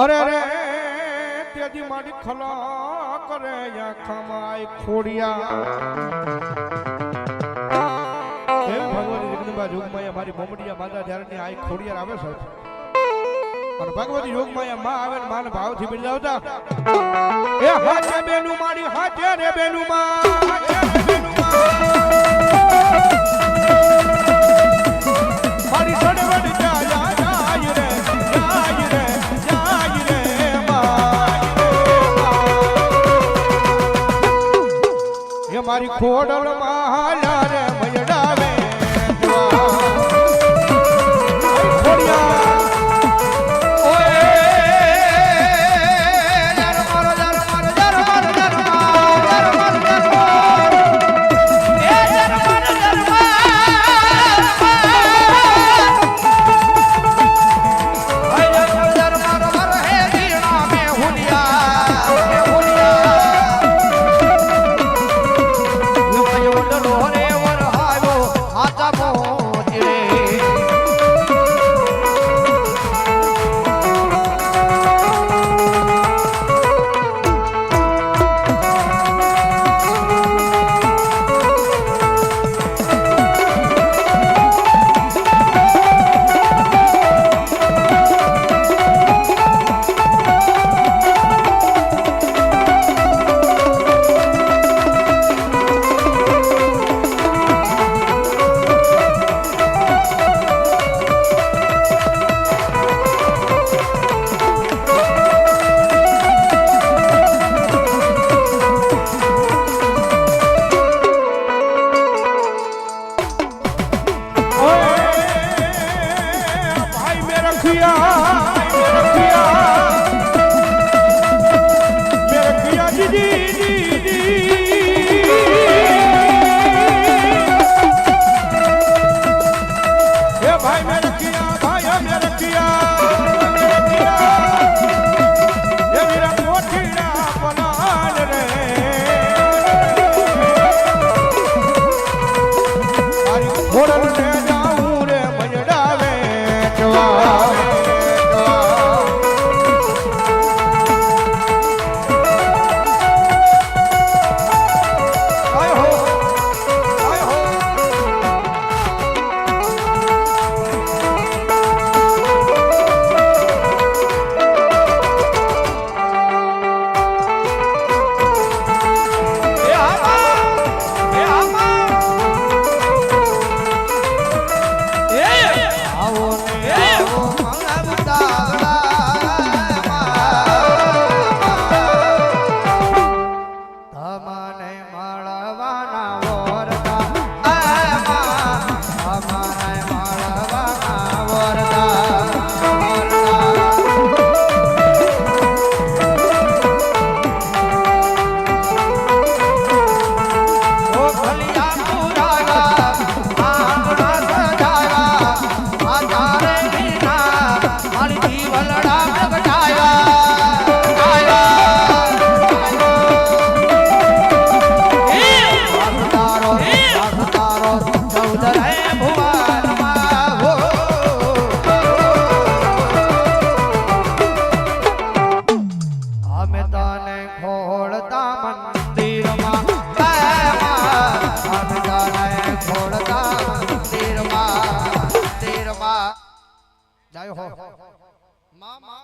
અરે રે તેજી મારી ખલા કરે ખમાય ખોડિયા. હે ભગવતી જગદંબા જોગમાયા મારી મોમડિયા માતા ધ્યાનની આય ખોડિયાર આવે છે. અને ભગવતી યોગમાયા માં આવે ને માને ભાવથી બિરદાવતા. એ હાથે બેનું મારી, હાથે રે બેનું માં. મારી ખોડલ માલા રે જય હો. મામા.